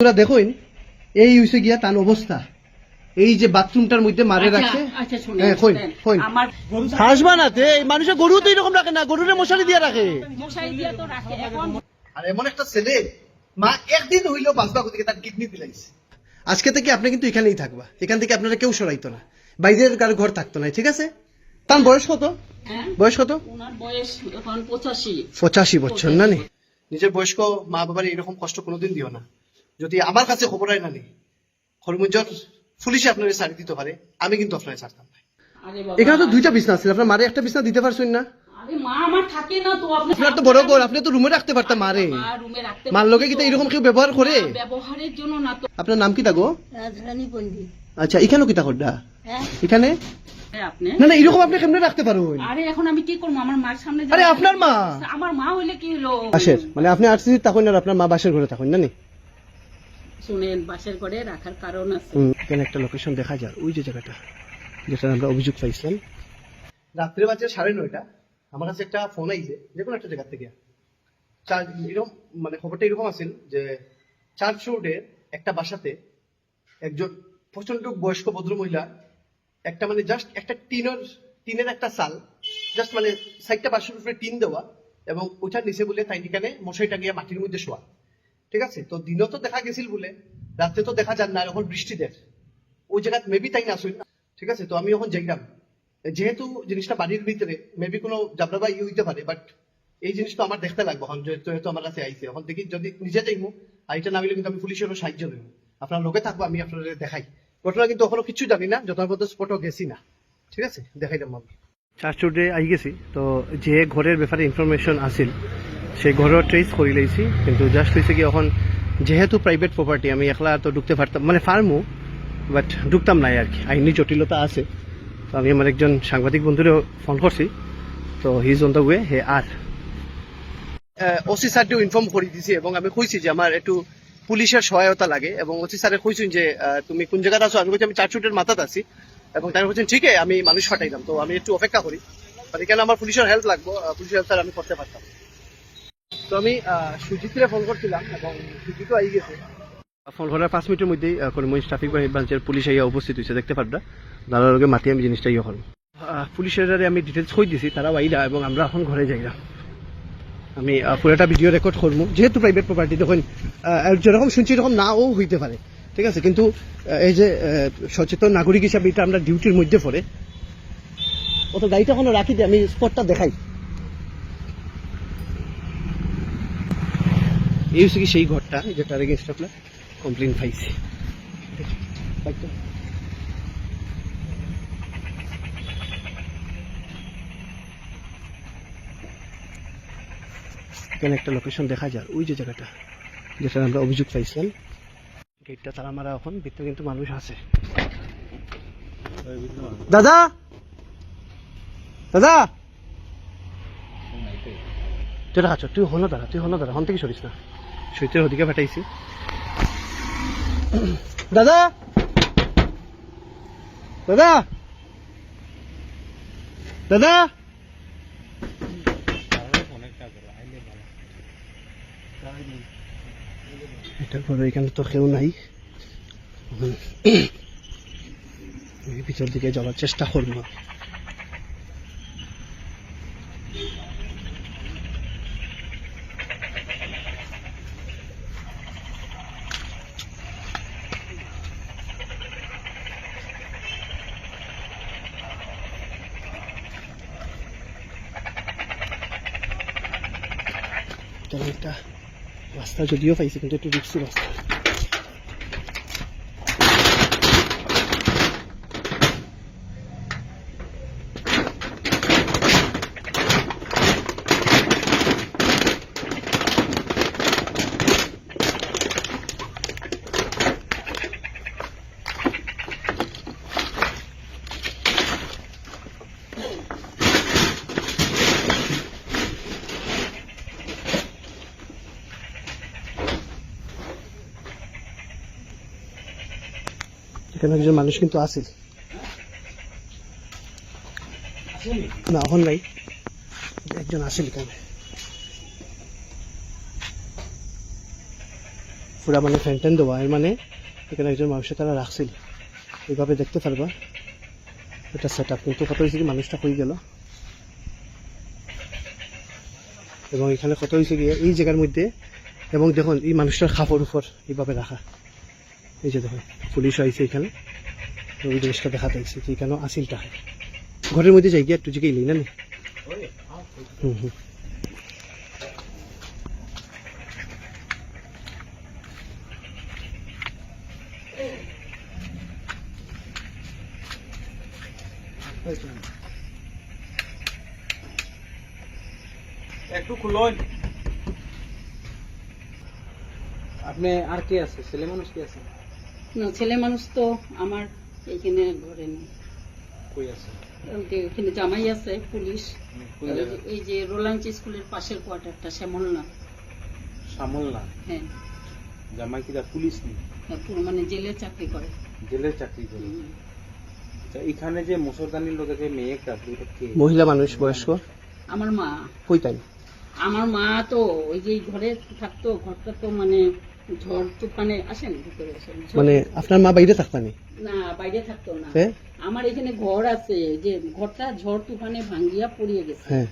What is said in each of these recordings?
তোরা দেখুন এই হইছে গিয়া তার অবস্থা। এই যে বাথরুমটার মধ্যে মারে রাখছে। আচ্ছা শুনুন হ্যাঁ, হাসবা না তে মানুষের গরু তো এরকম রাখে না গরুরে মশারি দিয়ে রাখে। মশাই দিয়ে তো রাখে এখন আর এমন একটা ছেলে মা একদিন হইলেও বাঁচবা কোথেকে তার কিডনি দিলাইছে। আজকে থেকে আপনি কিন্তু এখানেই থাকবা। এখান থেকে আপনারা কেউ সরাইতো না। বাইরের কারও ঘর থাকতো না ঠিক আছে? তার বয়স কত? হ্যাঁ? বয়স কত? ওনার বয়স এখন পঁচাশি। পঁচাশি বছর না নি? নিজের বয়স্ক মা বাবার এরকম কষ্ট কোনোদিন দিও না। যদি আমার কাছে খবর হয় না নি হরমুঞ্জর পুলিশে আপনার ছাড়ি দিতে পারে আমি কিন্তু আপনার ছাড়তাম না। এখানে তো দুইটা বিছনা আছে আপনার মারে একটা বিছনা দিতে পারছেন না? আরে মা আমার থাকে না তো আপনি আপনার তো বড় ঘর আপনি তো রুমে রাখতে পারতেন মারে। মা মার লোকে কি এরকম কেউ ব্যবহার করে? ব্যবহারের জন্য না আপনার নাম কি থাকো আচ্ছা এখানেও কি থাকো হ্যাঁ। এখানে? না না এরকম আপনি কেমনে রাখতে পারবেন? আরে এখন আমি কি করব? আমার মার সামনে আরে আপনার মা? আমার মা হইলে কি হলো? বাসের মানে আপনি আরসিসি থাকুন আর আপনার মা বাসের ঘরে থাকুন না নি শুনেন বাসের ঘরে রাখার কারণ আছে। এখানে একটা লোকেশন দেখা যায় ওই যে জায়গাটা যেটা আমরা অভিযোগ পাইছিলাম। রাত্রে বাজে সাড়ে নয়টা আমার কাছে একটা ফোন আইছে যে কোনো একটা জায়গা থেকে। চার এরকম মানে খবরটা এরকম আছিল যে চার্চ রোডে একটা বাসাতে একজন প্রচণ্ড বয়স্ক ভদ্র মহিলা একটা মানে জাস্ট একটা টিনের টিনের একটা সাল জাস্ট মানে সাইডটা বাসের উপরে টিন দেওয়া এবং ওইটার নিচে বলে তাই এখানে মশাইটা গিয়ে মাটির মধ্যে শোয়া। ঠিক আছে? তো দিনও তো দেখা গেছিল বলে রাত্রে তো দেখা যান না এখন বৃষ্টি দেয় ওই জায়গায় মেবি তাই না আসুন ঠিক আছে? তো আমি এখন যাইলাম। যেহেতু জিনিসটা বাড়ির ভিতরে মেবি কোনো জাবরা বা ইয়ে হইতে পারে বাট এই জিনিসটা আমার দেখতে লাগবে এখন যেহেতু আমার কাছে আইছে। এখন দেখি যদি নিজে যাইমু আর এটা না হইলে কিন্তু আমি পুলিশেরও সাহায্য দেবো আপনার লোকে থাকব, আমি আপনাদের দেখাই। ঘটনা কিন্তু এখনও কিছু জানি না পর্যন্ত স্পটও গেছি না। ঠিক আছে? দেখাইলাম আমি। চার্চ আই গেছি, তো যে ঘরের ব্যাপারে ইনফরমেশন আছিল সেই ঘরও ট্রেস করে লইছি কিন্তু জাস্ট হয়েছে কি এখন যেহেতু প্রাইভেট প্রপার্টি আমি একলা তো ঢুকতে পারতাম মানে ফার্মও বাট ঢুকতাম নাই আর কি। আইনি জটিলতা আছে। তো আমি আমার একজন সাংবাদিক বন্ধুরেও ফোন করছি তো he is on the way হে আর ওসি স্যারটিও ইনফর্ম করে দিছি এবং আমি কইছি যে আমার একটু পুলিশের সহায়তা লাগে এবং ওসি স্যারে কইছেন যে তুমি কোন জায়গায় আছো? আমি কইছি আমি চারচুটের মাথাত আছি। এবং তারা বলছেন ঠিক আছে আমি মানুষ ফাটাইলাম তো আমি একটু অপেক্ষা করি। এখানে আমার পুলিশের হেল্প লাগবো পুলিশের হেল্প স্যার আমি করতে পারতাম। তো আমি সুজিতরে ফোন করছিলাম এবং সুজিতও আই গেছে। ফোন করার পাঁচ মিনিটের মধ্যেই করিমগঞ্জ ট্রাফিক ব্রাঞ্চের পুলিশ আইয়া উপস্থিত হয়েছে দেখতে পারবা। দাদার লগে মাতি আমি জিনিসটা ইয়ে করব পুলিশের আমি ডিটেলস কই দিছি তারা আইলা এবং আমরা এখন ঘরে যাইলাম। আমি পুরোটা ভিডিও রেকর্ড করব যেহেতু প্রাইভেট প্রপার্টি আহ, যেরকম শুনছি এরকম নাও হইতে পারে। ঠিক আছে? কিন্তু এই যে সচেতন নাগরিক হিসাবে এটা আমরা ডিউটির মধ্যে পড়ে। অত গাড়িটা কোনো রাখি আমি স্পটটা দেখাই। এই হচ্ছে কি সেই ঘরটা যেটার এগেনস্ট আপনার কমপ্লেন একটা লোকেশন দেখা যায়, ওই যে জায়গাটা, যেটা আমরা অভিযোগ পাইছিলাম। গেটটা তারা মারা এখন, ভিতরে কিন্তু মানুষ আছে। দাদা! দাদা! তুই রাখছ তুই হনো দাঁড়া, তুই দাঁড়া হন থেকে সরিস না। সৈতের ওদিকে পাঠাইছি দাদা! দাদা! দাদা! এখানে তো কেউ নাই। ভিতর দিকে যাওয়ার চেষ্টা করব তেমন একটা রাস্তা যদিও পাইছি কিন্তু একটু রিক্সি রাস্তা এখানে একজন মানুষ কিন্তু আছে। না এখন নাই একজন আসেন এখানে। পুরা মানে ফ্যান্টেন দেওয়া, এর মানে এখানে একজন মানুষের তারা রাখছিল। এইভাবে দেখতে পারবা, এটা সেট আপ কিন্তু কত হয়েছে কি, মানুষটা হয়ে গেল। এবং এখানে কত হয়েছে গিয়ে এই জায়গার মধ্যে, এবং দেখুন, এই মানুষটার খাপড় উপর এইভাবে রাখা। এই যে দেখুন, পুলিশ আইছে এখানে। তো ওই জিনিসটা দেখাতে আইছে যে এখানেও আসিল টাকা ঘরের মধ্যে যাই গিয়ে একটু জিকে এলি না নি? হুম হুম। একটু খুলুন। আপনি আর কে আছে? ছেলে মানুষ কি আছে? না ছেলে মানুষ তো আমার এইখানে ঘরে নেই। ওখানে জামাই আছে পুলিশ। এই যে- রোলাঞ্চ স্কুলের পাশের কোয়ার্টারটা শ্যামলনা। শ্যামলনা? হ্যাঁ। জামাই কি পুলিশ নেই? মানে জেলে চাকরি করে। জেলের চাকরি করে। আচ্ছা, এখানে যে মুসলদানির লোকে মেয়েটা মহিলা মানুষ বয়স্ক? আমার মা। কই তাই? আমার মা তো ওই যে ঘরে থাকতো ঘরটা তো মানে ঝড় তুফানে আসেন ভিতরে আসেন? মানে আপনার মা বাইরে থাকতানি না? বাইরে থাকতো না। হ্যাঁ? আমার এখানে ঘর আছে যে ঘরটা ঝড় তুফানে ভাঙ্গিয়া পড়িয়ে গেছে। হ্যাঁ।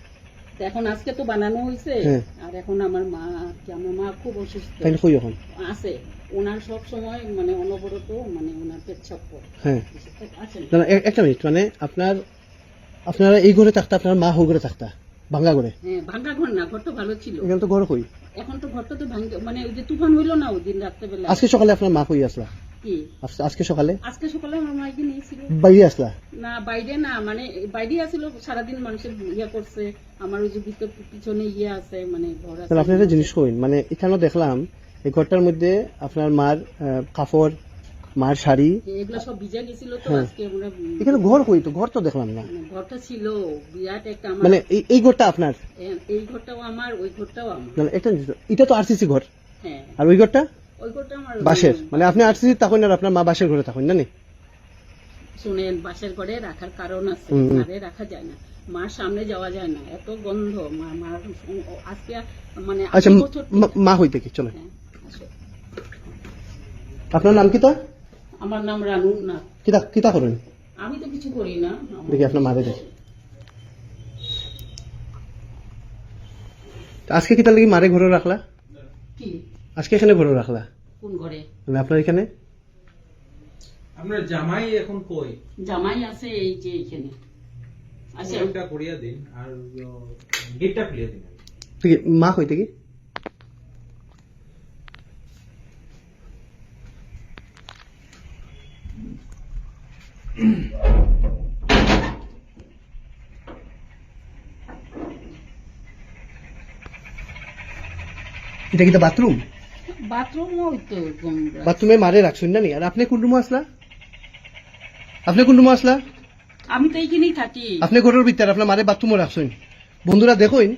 তো এখন আজকে তো বানানো হয়েছে হ্যাঁ। আর এখন আমার মা কি আমার মা খুব অসুস্থ। তাই কই এখন? আছে। ওনার সব সময় মানে অনবরত মানে ওনার পড়ে। হ্যাঁ। আছেন না না, এ- একটা মিনিট মানে আপনার আপনারা এই ঘরে থাকতা আপনার মা হো ঘরে থাকতা? ভাঙ্গা ঘরে হ্যাঁ ভাঙ্গা ঘর না ঘরটা ভালো ছিল। এখানে তো ঘর কই? এখন তো ঘরটা তো ভাঙ্গে মানে ওই যে তুফান হইল না ওই দিন রাত্রেবেলা? আজকে সকালে আপনার মা কই আসলা? কি? আজকে সকালে? আজকে সকালে আমার মা এখানে ছিল। বাইরে আসলা? না বাইরে না মানে বাইরে আসছিল সারাদিন মানুষের ইয়ে করছে আমার ওই যে ভিতর পিছনে ইয়ে আছে মানে ঘর আছে। আপনি একটা জিনিস কইন মানে এখানেও দেখলাম এই ঘরটার মধ্যে আপনার মার কাপড় মার শাড়ি। এগুলো সব ভিজে গেছিল তো হ্যাঁ। আজকে আমরা এখানে ঘর কই তো? ঘর তো দেখলাম না। মানে ঘরটা ছিল। বিরাট একটা আমার মানে এই ঘরটা আপনার? এই ঘরটাও আমার ওই ঘরটাও আমার। মানে একটা জিনিস, এটা তো আরসিসি ঘর। হ্যাঁ। আর ওই ঘরটা? ওই ঘরটা আমার বাসের মানে আপনি আরসিসি থাকুন আর আপনার মা বাসের ঘরে থাকুন না নি শুনেন বাসের ঘরে রাখার কারণ আছে। ঘরে রাখা যায় না। মার সামনে যাওয়া যায় না। এত গন্ধ। মা মার আজকে মানে আচ্ছা মা- হইতে কি? চলেন। হ্যাঁ, আপনার নাম কি তা আমার নাম রানু না কিতা কিতা করেন? আমি তো কিছু করি না। দেখি আপনার মারে দেখি। আজকে কিতা লাগি মারে ঘরে রাখলা? কি? আজকে এখানে ঘরে রাখলা? কোন ঘরে? মানে আপনার এখানে? আপনার জামাই এখন কই? জামাই আছে এই যে এইখানে আচ্ছা। ওইটা করিয়া দিন আর গেটটা খুলিয়ে দিন। মা হইতে কি এটা কি তো বাথরুম? বাথরুম ওই তো বাথরুমে মারে রাখছেন না নি আর আপনি কোন রুমে আসলা? আপনি কোন রুমে আসলা? আমি তো এইখানেই থাকি। আপনি ঘরের ভিতরে আপনার মারে বাথরুমে রাখছেন বন্ধুরা দেখুন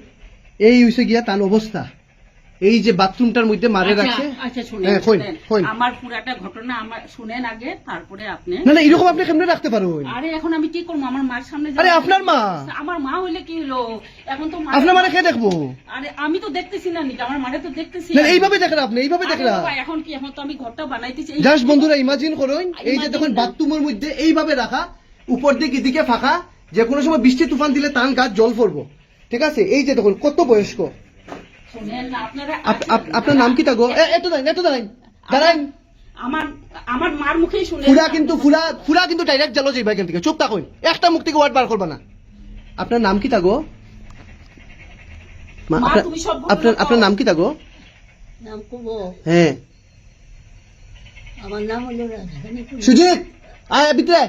এই হইছে গিয়া তার অবস্থা। এই যে বাথরুমটার মধ্যে মারে আচ্ছা, রাখছে আচ্ছা শুনেন হ্যাঁ। আমার পুরাটা ঘটনা আমার শুনেন আগে তারপরে আপনি। না না এরকম আপনি কেমনে রাখতে পারবেন? আরে এখন আমি কি করব? আমার মার সামনে আরে আপনার মা? আমার মা হইলে কি হলো এখন তো আপনার মারে খেয়ে দেখব? আরে আমি তো দেখতেছি না আমার মারে তো দেখতেছি না। এইভাবে দেখেন আপনি এইভাবে দেখেন। এখন কি? এখন তো আমি ঘরটা বানাইতেছি। জাস্ট বন্ধুরা ইমাজিন করুন এই যে দেখুন। বাথরুমের মধ্যে এইভাবে রাখা উপর দিকে এদিকে ফাঁকা যে কোনো সময় বৃষ্টি তুফান দিলে তান গাছ জল পড়ব। ঠিক আছে? এই যে দেখুন কত বয়স্ক। আপনারা আপ- আপ- আপনার নাম কি থাকো এত দাঁড়ান এত দাঁড়ান দাঁড়ান। আমার আমার মার মুখেই শুনে ফুরা কিন্তু ফুরা ফুরা কিন্তু ডাইরেক্ট জালো যাইবা এখান থেকে। চুপ থাকুন একটা মুখ থেকে ওয়ার্ড বার করবা না। আপনার নাম কি থাকো মা, মা, আপনার- তুমি সব বলো আপনার না তো। আপনার নাম কি থাকো নাম কুবো হ্যাঁ। আমার নাম হলো সুজিত আয় ভিতরে।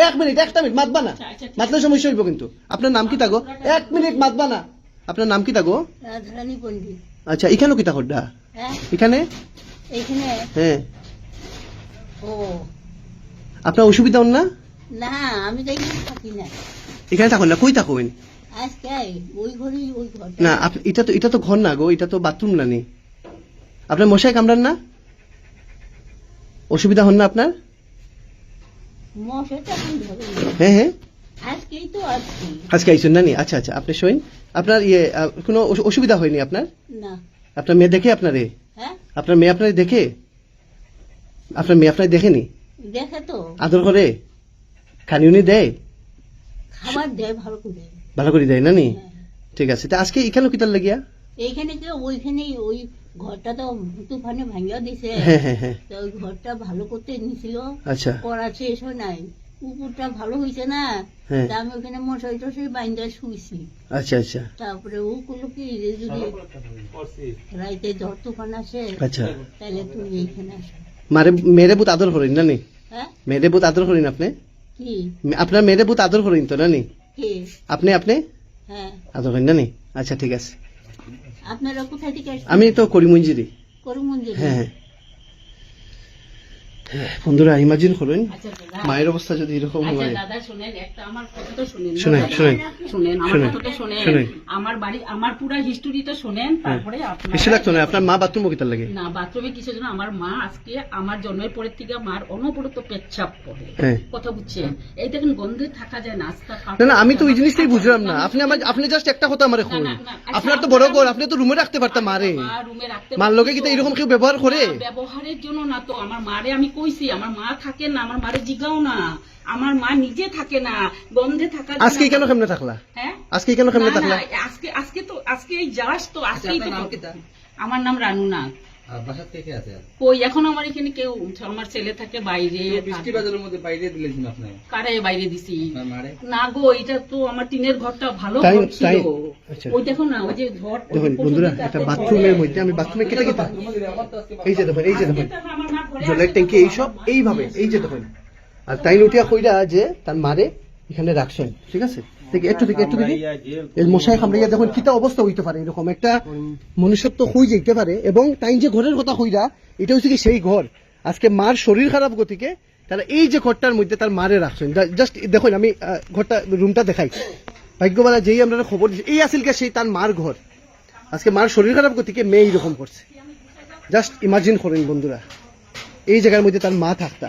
এক মিনিট একটা মিনিট মাতবা না। আচ্ছা, আচ্ছা, ঠিক মাতলে সমস্যা হইব কিন্তু। আপনার নাম কি থাকো এক মিনিট মাতবা না। আপনার নাম কি থাকো পন্ডিত আচ্ছা এখানেও কি থাকো ডা হ্যাঁ। এখানে? এইখানে হ্যাঁ। ও। আপনার অসুবিধা হন না? না আমি তো এখানে থাকি না। এখানে থাকুন না কই থাকুন? না এটা তো এটা তো ঘর না গো এটা তো বাথরুম না নেই আপনার মশাই কামড়ান না? অসুবিধা হন না আপনার। হ্যাঁ হ্যাঁ। আজকে আইসুন না নি? আচ্ছা আচ্ছা আপনি শোন আপনার ইয়ে কোনো অসুবিধা হয়নি আপনার? না। আপনার মেয়ে দেখে আপনার হ্যাঁ? আপনার মেয়ে আপনার দেখে? আপনার মেয়ে আপনার দেখেনি? দেখে তো। আদর করে? খানিউনি দেয়? খাবার দেয় ভালো করে। ভালো করে দেয় না নি? হ্যাঁ। ঠিক আছে। তা আজকে এখানে কিতার লাগিয়া? এইখানে কি ওইখানে ওই ঘরটা তো তুফানে ভাঙিয়া দিছে। হ্যাঁ হ্যাঁ হ্যাঁ। ওই ঘরটা ভালো করতে নিছিল আচ্ছা। করা শেষ হয় নাই। কুকুরটা ভালো হয়েছে না হ্যাঁ। তা আমি ওখানে মশারি টশারি বাইন্দা শুইছি। আচ্ছা আচ্ছা। তারপরে ও করল কি যে যদি রাইতে ঝড় তুফান আসে আচ্ছা। তাহলে তুমি এইখানে আসো। মারে মেরে বুত আদর করেন না নি? হ্যাঁ? মেরে বুত আদর করেন আপনি? কি? আপনার মেরে বুত আদর করেন তো না নি? আপনি আপনি? হ্যাঁ। আদর করেন না নি? আচ্ছা ঠিক আছে। আপনারা কোথায় থেকে আসছেন? আমি তো করিমঞ্জিরি হ্যাঁ হ্যাঁ হ্যাঁ, বন্ধুরা ইমাজিন করুন আচ্ছা মায়ের অবস্থা যদি এরকম আচ্ছা হয়। দাদা শুনেন একটা আমার কথাটা শুনেন। শুনেন শুনেন শুনেন আমার কথাটা শুনেন। শুনেন। আমার বাড়ি আমার পুরো হিস্টোরিটা শুনেন তারপরে আপনারা বেশি লাগতো না আপনার মা বাথরুম কিতার লাগে। না বাথরুমে কিছু জন্য? আমার মা আজকে আমার জন্মের পরের থেকে মার অনবরত পেচ্ছাপ করে। হ্যাঁ। কথা বুঝছেন? এই দেখেন গন্ধে থাকা যায় না না না আমি তো ওই জিনিসটাই বুঝলাম না। আপনি আমার আপনি জাস্ট একটা কথা আমারে কই না, না, আচ্ছা, আপনার তো বড় ঘর আপনি তো রুমে রাখতে পারতাম মারে। রুমে রাখতে মার লোকে কিন্তু এরকম কেউ ব্যবহার করে? ব্যবহারের জন্য না তো আমার মারে আমি কইছি আমার মা থাকে না আমার মারে জিগাও না আমার মা নিজে থাকে না গন্ধে থাকা আজকে কেন কেমনে থাকলা? হ্যাঁ? আজকে কেন কেমনে থাকলা? আজকে আজকে তো আজকে এই জাস্ট তো আজকেই তো আমার নাম রানু নাথ বাসার থেকে আছে? কই এখন আমার এখানে কেউ আমার ছেলে থাকে বাইরে বৃষ্টি বাদলের মধ্যে বাইরে দিলেন আপনি? কারে বাইরে দিছি। না গো এটা তো আমার টিনের ঘরটা ভালো ছিল। আচ্ছা। ওই দেখো না ওই যে ঘর দেখুন বন্ধুরা একটা বাথরুমের মধ্যে আমি বাথরুমে কেটে কেটে এই যে দেখুন এই যে দেখুন। আজকে তো আমার মা ঘরে জলের ট্যাঙ্কি এইসব এইভাবে এই যে দেখুন। আর তাই উঠিয়া কইরা যে তার মারে এখানে রাখছেন ঠিক আছে? দেখি একটু দেখি একটু দেখি এই মশাই কামড়াইয়া দেখুন কিতা অবস্থা হইতে পারে, এরকম একটা মনুষ্যত্ব হই যাইতে পারে, এবং তাই যে ঘরের কথা হইরা, এটা হচ্ছে কি সেই ঘর। আজকে মার শরীর খারাপ গতিকে, তারা এই যে ঘরটার মধ্যে তার মারে রাখছেন। জাস্ট দেখুন, আমি ঘরটা, রুমটা দেখাই। ভাগ্যবালা যেই আমরা খবর দিচ্ছি এই আসিল সেই তার মার ঘর। আজকে মার শরীর খারাপ গতিকে মেয়ে এইরকম করছে। জাস্ট ইমাজিন করেন বন্ধুরা, এই জায়গার মধ্যে তার মা থাকতা।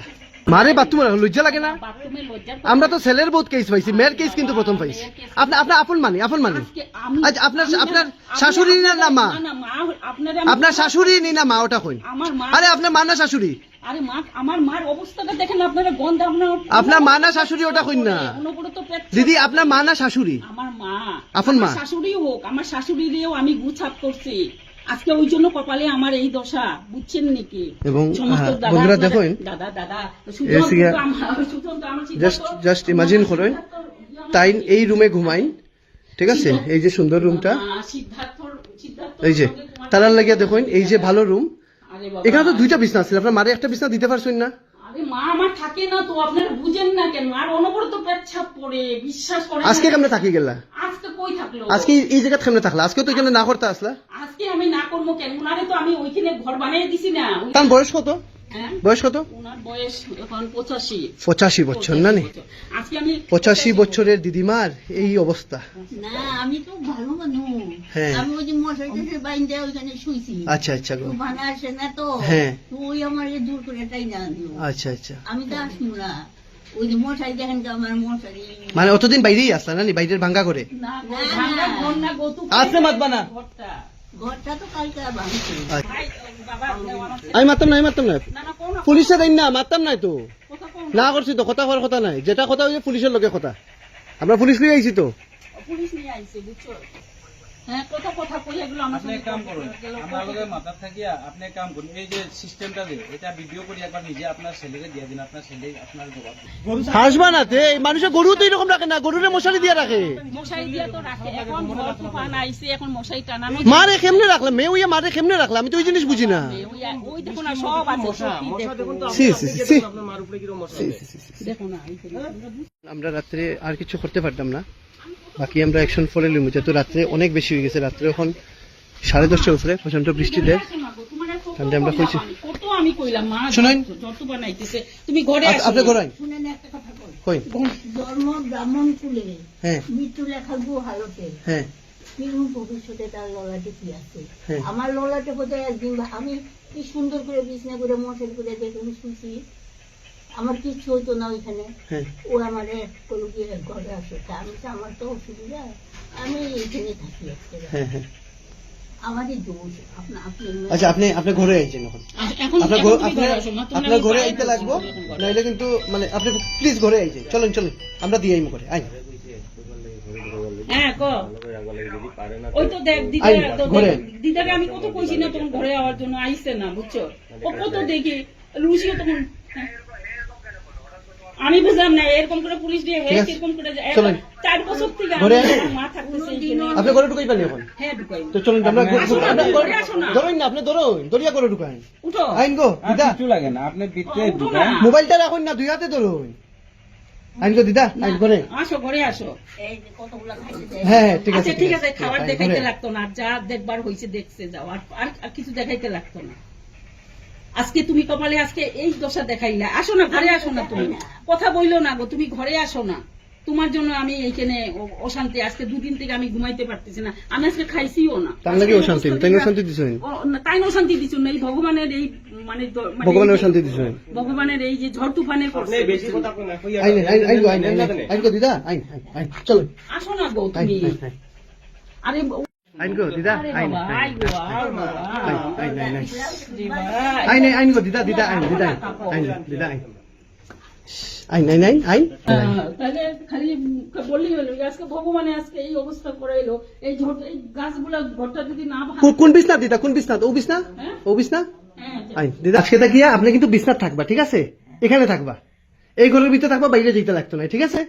মারে বাথরুম লজ্জা লাগে না? আমরা তো ছেলের বহুত কেস পাইছি মেয়ের কেস কিন্তু প্রথম পাইছি। আপনার আপনার আপন মানি আপন মানি। আজ আপনার আপনার শাশুড়ি না না মা? আপনারা শাশুড়ি নি না মা ওটা কই আরে আপনার মা না শাশুড়ি? আরে মা আমার মার অবস্থাটা দেখেন আপনারা গন্ধ আপনার আপনার মা না শাশুড়ি ওটা কই না। দিদি আপনার মা না শাশুড়ি? আমার মা। আপন মা? শাশুড়ি হোক আমার শাশুড়িরেও আমি গুছাপ করছি। আজকে ওই জন্য কপালে আমার এই দশা বুঝছেন নাকি? এবং, দাদা বন্ধুরা দেখুন, দাদা দাদা জাস্ট ইমাজিন করেন তাই এই রুমে ঘুমাই ঠিক আছে? এই যে সুন্দর রুমটা। এই যে তারার লাগিয়া দেখুন এই যে ভালো রুম। এখানে তো দুইটা বিছনা ছিল আপনার মারে একটা বিছনা দিতে পারছেন না? মা আমার থাকে না তো আপনারা বুঝেন না কেন? আর অনবরত পেচ্ছাপ পড়ে বিশ্বাস করে আজকে কেমনে থাকি গেলা? আজকে কই থাকল? আজকে এই- এই জায়গা কেমনে থাকলা? আজকে তো এখানে না করতে আসলা? আজকে আমি না করব কেন? উনারে তো আমি ওইখানে ঘর বানিয়ে দিছি না। তার বয়স কত? বয়স কত? ওনার বয়স এখন পঁচাশি। পঁচাশি বছর না নি? আজকে আমি পঁচাশি বছরের দিদিমার এই অবস্থা। না আমি তো ভালো মানুষ। হ্যাঁ। আমি ওই যে মশারি বাইন্দা ওইখানে শুইছি। আচ্ছা আচ্ছা গো। তুফান আসে না তো। হ্যাঁ। ওই আমার দূর করে তাই না আচ্ছা আচ্ছা। আমি তো আসব না। ওই যে মশারি দেখেন তো আমার মশারি। মানে অতদিন বাইরেই আসলা নানি বাইরের ভাঙ্গা করে? মাতবা না। ঘরটা। ঘরটা তো কালকে ভাঙছে। আমি মারতাম না আমি মারতাম না। পুলিশে দেন না মারতাম নাই তো। না। না করছি তো কথা হওয়ার কথা নাই। যেটা কথা হয়েছে পুলিশের লোকে কথা। আমরা পুলিশ নিয়ে আইছি তো। পুলিশ নিয়ে আইছি বুঝছ? আপনি এক কাম করুন আমার লগে মাথা থাকিয়া আপনি এক কাম করুন এই যে সিস্টেমটা যে এটা ভিডিও করে একবার নিজে আপনার ছেলেকে দিয়ে দিন আপনার ছেলে আপনার জবাব হাসবা না তে মানুষের গরু তো এরকম রাখে না গরুরে মশারি দিয়ে রাখে। মশারি দিয়ে তো রাখে, এখন ঝড় তুফান আইছে, এখন মশারি টানানো মারে কেমনে রাখলাম মেয়ে ওইয়া মারে কেমনে রাখলাম আমি তো ওই জিনিস বুঝি না। ওই- ওই দেখো না, সব আছে, সি সি। দেখো না, আমরা রাত্রে আর কিছু করতে পারতাম না। বাকি আমরা অ্যাকশন ফলে নিলাম যেহেতু রাত্রে অনেক বেশি হয়ে গেছে, রাত্রে এখন সাড়ে দশটার উপরে প্রচণ্ড বৃষ্টিতে তাহলে আমরা ব্রাহ্মণ কুলে হ্যাঁ হ্যাঁ ভবিষ্যতে তার আছে হ্যাঁ। আমার ললাটে বোধহয় একদিন আমি কি সুন্দর করে বিছনা করে মশারি করে দেখে শুনছি আমার কিচ্ছু হইতো না ওইখানে। হ্যাঁ। ও আমারে কোনো গিয়ে ঘরে আসে। তা আমি তো আমার তো অসুবিধা। আমি এইখানে থাকি। হ্যাঁ হ্যাঁ। আমারই দোষ। আপনি আপনি আচ্ছা আপনি আপনার ঘরে আইছেন এখন? আপনার এখন ঘর- তুমি আপনার ঘরে আসো না, তোমরা আপনার আমি আইতে লাগবো? নাইলে কিন্তু মানে আপনি প্লিজ ঘরে আইছে চলেন চলেন। আমরা দিয়ে আইমু করে আইন। হ্যাঁ ক? ওই তো দেখ দিদা আইন, তো ঘরে। দেখ, দিদাকে আমি কত কইছি না তখন ঘরে আওয়ার জন্য আইসে না বুঝছ? ও কত দেখি লুচিও তখন। আমি বুঝলাম না এরকম করে পুলিশ দিয়ে এরকম করে। চলেন। চার বছর থেকে ঘরে মা থাকতেছে আপনি ঘরে ঢুকাই এখন? হ্যাঁ ঢুকাই। তো চলুন আমরা না। ধরুন আপনি ধরুন দরিয়া করে ঢুকান। উঠো। আইন গো দিদা। কিছু লাগে না আপনি ঢুকান না। মোবাইলটা রাখুন না দুই হাতে ধরুন। আইন গো দিদা আইন করে আসো ঘরে আসো। এই কতগুলা খাইতে দেয় হ্যাঁ হ্যাঁ ঠিক আছে আচ্ছা ঠিক আছে। খাবার দেখাইতে লাগতো না আর যা দেখবার হয়েছে দেখছে যাও আর আর- আর কিছু দেখাইতে লাগতো না। আজকে তুমি কপালে আজকে এই দশা দেখাইলা। আসো না ঘরে আসো না তুমি। কথা বইলো না গো তুমি ঘরে আসো না। তোমার জন্য আমি এইখানে অশান্তি। আজকে দুদিন থেকে আমি ঘুমাইতে পারতেছি না। আমি আজকে খাইছিও না। তার নাকি অশান্তি? তাই না অশান্তি দিছেন তাই না না। এই ভগবানের এই মানে মানে ভগবানের এই যে- ভগবানের এই যে ঝড় তুফানের করছে। আইন গো দিদা আইন আইন আইন চলুন আসো না গো তুমি। আরে আইন গো দিদা আইন আইন গো, আই বাবা। আইন আইন আইন জি ভাই। আইন আইন গো দিদা দিদা আইন দিদা আইন আইন দিদা আইন আইন আইন আইন আইন তাহলে খালি বললি হলো আজকে ভগবানে আজকে এই অবস্থা করে এই ঝড় এই গাছগুলা ঘরটা যদি না কোন- বিছনা দিদা কোন বিছনা? ও বিছনা? হ্যাঁ? ও বিছনা? হ্যাঁ, আইন দিদা আজকে গিয়া আপনি কিন্তু বিছনাত থাকবা ঠিক আছে? এখানে থাকবা। এই ঘরের ভিতরে থাকবা বাইরে যেতে লাগতো না ঠিক আছে?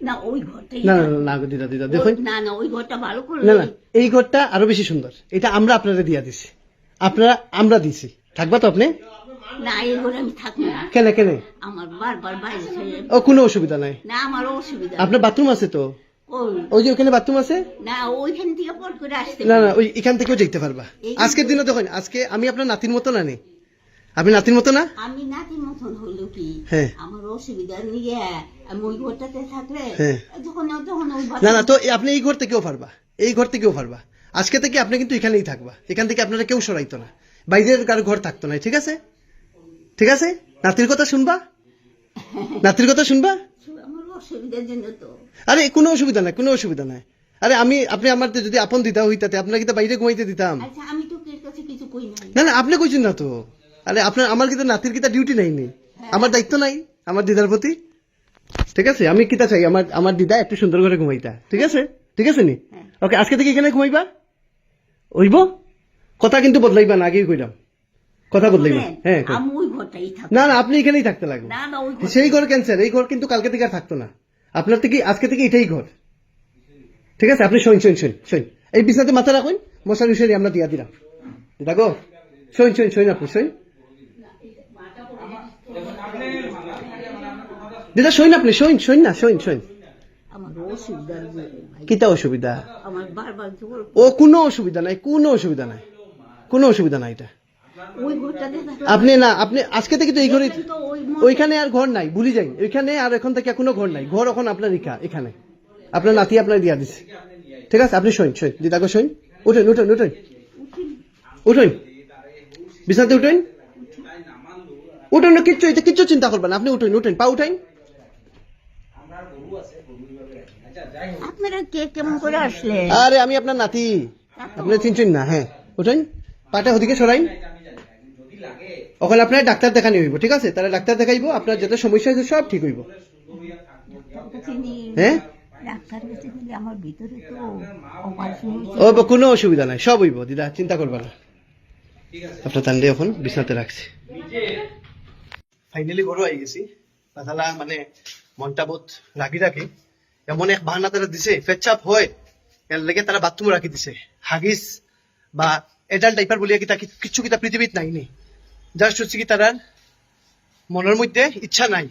না ওই ঘরটাই না না না, না দিদা দিদা দেখুন। না না ওই ঘরটা ভালো করে না না এই ঘরটা আরও বেশি সুন্দর। এটা আমরা আপনারা দিয়া দিছি। আপনারা আমরা দিছি। থাকবা তো আপনি? না এই ঘরে আমি থাকব না। কেনে কেনে? আমার বারবার বাইরে ও কোনো অসুবিধা নাই। না আমার অসুবিধা আপনার বাথরুম আছে তো? ওই। যে ওখানে বাথরুম আছে? না ওইখান থেকে পট করে আসতে না না ওই এখান থেকেও যেতে পারবা। আজকের দিনে দেখুন আজকে আমি আপনার নাতির মতো না নেই আপনি নাতির মতো না? আমি নাতির মতন হইল কি? হ্যাঁ। আমার অসুবিধা নিয়ে আমি ওই ঘরটাতে থাকলে হ্যাঁ। যখন তখন না না তো আপনি এই ঘর থেকেও পারবা? এই ঘর থেকেও পারবা? আজকে থেকে আপনি কিন্তু এখানেই থাকবা। এখান থেকে আপনারা কেউ সরাইতো না। বাইরের কারও ঘর থাকতো না ঠিক আছে? ঠিক আছে? নাতির কথা শুনবা? নাতির কথা শুনবা? আরে কোনো অসুবিধা নাই কোনো অসুবিধা নাই। আরে আমি আপনি আমার যদি আপন দিতা হইতাতে আপনাকে তো বাইরে ঘুমাইতে দিতাম। আচ্ছা না না আপনি কইছেন না তো। আরে আপনার আমার কিন্তু নাতির কিতা ডিউটি নাই নি। আমার দায়িত্ব নাই আমার দিদার প্রতি। ঠিক আছে আমি কিতা চাই আমার আমার দিদা একটু সুন্দর করে ঘুমাইতা। ঠিক আছে? ঠিক আছে নি? ওকে আজকে থেকে এখানে ঘুমাইবা? ওইব কথা কিন্তু বদলাইবা না আগেই কইলাম। কথা বদলাইবা। হ্যাঁ আমি ওই ঘরটাই থাকব। না না আপনি এখানেই থাকতে লাগবে। না না ওই সেই ঘর ক্যান্সেল এই ঘর কিন্তু কালকে থেকে আর থাকতো না। আপনার থেকে আজকে থেকে এটাই ঘর। ঠিক আছে আপনি শোন শোন শোন শোন। এই বিছনাতে মাথা রাখুন মশারি উশারি আমরা দিয়া দিলাম। দেখো? শোন শোন শোন আপনি শোন। দিদা শোন আপনি শোন শোন না শোন শোন। কিতা অসুবিধা? ও কোনো অসুবিধা নাই কোনো অসুবিধা নাই কোনো অসুবিধা নাই এটা। আপনি না আপনি আজকে থেকে তো এই ঘরে ওইখানে আর ঘর নাই ভুলি যাই। ওইখানে আর এখন থেকে কোনো ঘর নাই ঘর এখন আপনার ইকা এখানে। আপনার নাতি আপনার দিয়া দিছে। ঠিক আছে আপনি শোন শোন দিদাকে শোন। উঠেন উঠুন উঠেন। উঠুন। বিছানাতে উঠেন। উঠুন কিচ্ছু এটা কিচ্ছু চিন্তা করবেন। আপনি উঠেন উঠেন পা উঠাইন। আপনারা কে কেমন করে আসলেন? আরে আমি আপনার নাতি। আপনার চিনছেন না হ্যাঁ। উঠুন। পাটা ওদিকে সরাইন। ওখানে আপনার ডাক্তার দেখানি হইব ঠিক আছে? তাহলে ডাক্তার দেখাইবো আপনার যত সমস্যা আছে সব ঠিক হইব। হ্যাঁ? ডাক্তার কাছে গেলে আমার ভিতরে তো অপারেশন ও কোনো অসুবিধা নাই সব হইব দিদা চিন্তা করবা না। আপনার তান্ডে এখন বিছনাতে রাখছি। ফাইনালি ঘরও আই গেছি। তাছাড়া মানে মনটা বহুত রাগি রাখে এমন এক বাহানা তারা দিছে পেচাপ হয়। লেগে তারা বাথরুম রাখি দিছে। হাগিস বা এডাল টাইপার বলিয়া কিতা কিচ্ছু কিতা পৃথিবীত নাই নি? জাস্ট হচ্ছে কি তারার মনের মধ্যে ইচ্ছা নাই।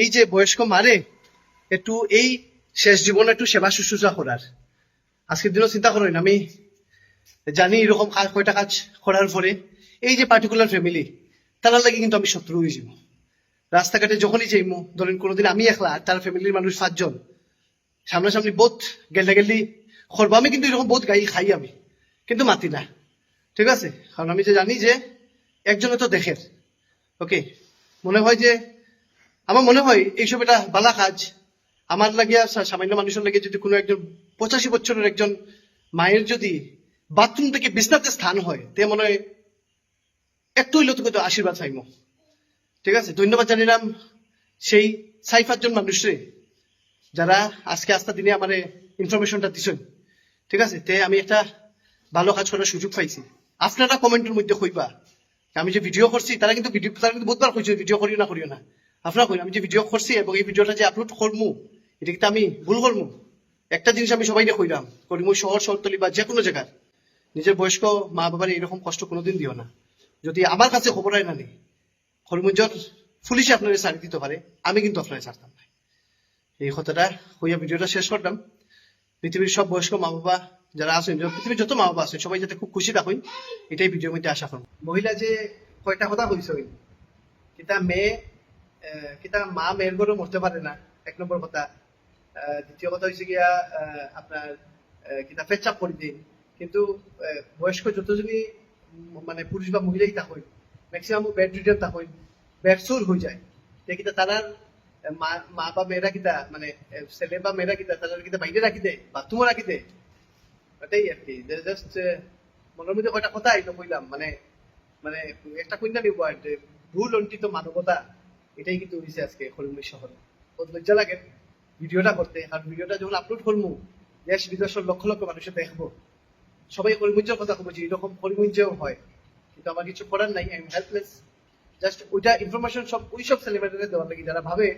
এই যে বয়স্ক মারে একটু এই শেষ জীবনে একটু সেবা শুশ্রূষা করার আজকের দিনও চিন্তা করেন আমি জানি এরকম কয়টা কাজ করার পরে এই যে পার্টিকুলার ফ্যামিলি তারা লাগে কিন্তু আমি শত্রু হয়ে যাব রাস্তাঘাটে যখনই যাইমু ধরেন কোনোদিন আমি একলা আর তার ফ্যামিলির মানুষ পাঁচজন সামনাসামনি বোধ গেলে গেলি করব। আমি কিন্তু এরকম বোধ গাই, খাই আমি, কিন্তু মাতি না। ঠিক আছে? কারণ আমি যে জানি যে একজনে তো দেখের। ওকে? মনে হয় যে, আমার মনে হয় এইসব এটা বালা কাজ। আমার লাগিয়া সামান্য মানুষের লাগে যদি কোনো একজন পঁচাশি বছরের একজন মায়ের যদি বাথরুম থেকে বিছনাতে স্থান হয়, তে মনে হয় একটু হইলেও তোকে তো আশীর্বাদ চাইমো ঠিক আছে? ধন্যবাদ জানিলাম সেই চাই পাঁচজন মানুষরে যারা আজকে আস্তা দিনে আমার ইনফরমেশনটা দিছেন। ঠিক আছে? তে আমি একটা ভালো কাজ করার সুযোগ পাইছি। আপনারা কমেন্টের মধ্যে কইবা আমি যে ভিডিও করছি, তারা কিন্তু ভিডিও তারা কিন্তু বহুতবার কইছে ভিডিও করিও না করিও না। আপনারা কই আমি যে ভিডিও করছি এবং এই ভিডিওটা যে আপলোড করমু, এটা কিন্তু আমি ভুল করমু। একটা জিনিস আমি সবাই কইলাম করি মই শহর, শহরতলি বা যে কোনো জায়গার। নিজের বয়স্ক মা বাবার এরকম কষ্ট কোনোদিন দিও না। যদি আমার কাছে খবর হয় না নি হরিমঞ্জর পুলিশে আপনারা ছাড়ি দিতে পারে, আমি কিন্তু আপনারা ছাড়তাম না। এই কথাটা হইয়া ভিডিওটা শেষ করলাম। পৃথিবীর সব বয়স্ক মা বাবা যারা আছেন পৃথিবীর যত মা বাবা আছেন, সবাই যাতে খুব খুশি থাকুন, এটাই ভিডিওর মধ্যে আশা করুন মহিলা যে কয়টা কথা ওই? কিতা মেয়ে কিতা মা মেয়ের ঘরে মরতে পারে না? এক নম্বর কথা। দ্বিতীয় কথা হয়েছে গিয়া আপনার কিতা পেচাপ করে দিন কিন্তু বয়স্ক যতজনই মানে পুরুষ বা মহিলাই তা হই ম্যাক্সিমাম বেড রিটার্ন তা হই বেড হয়ে যায়। তে কিতা তারার মা বা মেয়েরা কিতা মানে ছেলে বা মেয়েরা কিতা তারা কিতা বাইরে রাখি দেয় বাথরুমও রাখি দেয় ওটাই আর কি জাস্ট মনের মধ্যে কয়টা কথা আইলো কইলাম মানে মানে একটা কইনা নিব আর ভুল অন্টিত মানবতা, এটাই কিন্তু হয়েছে আজকে হরিমুই শহরে। বহুত লজ্জা লাগে ভিডিওটা করতে, আর ভিডিওটা যখন আপলোড করব দেশ বিদেশের লক্ষ লক্ষ মানুষে দেখব। সবাই হরিমুঞ্জের কথা বলছি এরকম হরিমুঞ্জেও হয়। কিন্তু আমার কিছু করার নাই আই এম হেল্পলেস জাস্ট ওইটা ইনফরমেশন সব ওই সব সেলিব্রিটিদের দেওয়ার লাগি, যারা ভাবে,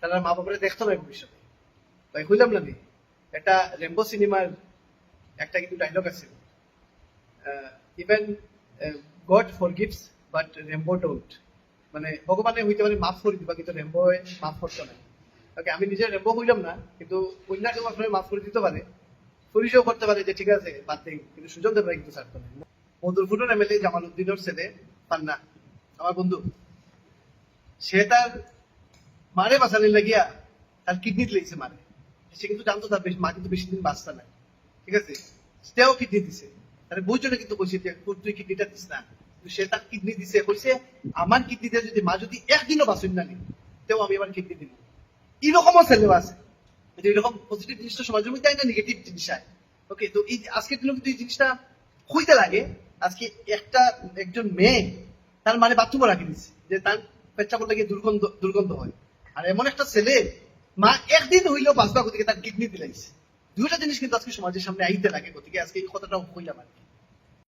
তারা মা বাবারে দেখতো না ভবিষ্যতে। তাই কইলাম না একটা রেম্বো সিনেমার একটা কিন্তু ডায়লগ আছে। Even God forgives but Rambo don't মানে ভগবানে হইতে পারে মাফ করে দিবা, কিন্তু রেম্বো মাফ করতো না। ওকে আমি নিজে রেম্বো হইলাম না, কিন্তু আপনার মাফ করে দিতে পারে। পুলিশও করতে পারে যে, ঠিক আছে, বাদ দিই কিন্তু সুযোগ দেবে কিন্তু না। মধুরপুরের এমএলএ ছেলে, পান্না, আমার বন্ধু। সে তার মারে বাঁচানোর লাগিয়া তার কিডনি লেগেছে মারে। সে কিন্তু জানতো তার মা কিন্তু বেশি দিন বাঁচতা ঠিক আছে? সেও কিডনি দিছে। কিন্তু কইছে তুই কিডনিটা দিস না। সে তার কিডনি দিছে। কইছে আমার যদি মা যদি একদিনও বাঁচুন না তেও আমি আমার কিডনি দিব। এরকমও ছেলেও আছে এরকম পজিটিভ জিনিসটা সমাজের মধ্যে না নেগেটিভ জিনিস আয়। ওকে তো এই আজকের দিনে কিন্তু এই জিনিসটা হইতে লাগে, আজকে একটা একজন মেয়ে তার মানে বাথরুমে রাখি দিচ্ছে যে তার পেচ্ছা করলে গিয়ে দুর্গন্ধ দুর্গন্ধ হয়। আর এমন একটা ছেলে, মা একদিন হইলেও বাঁচবা গতিকে তার কিডনি দিলাইছে। দুইটা জিনিস কিন্তু আজকে সমাজের সামনে আইতে লাগে, গতিকে আজকে এই কথাটাও হইলাম আর কি।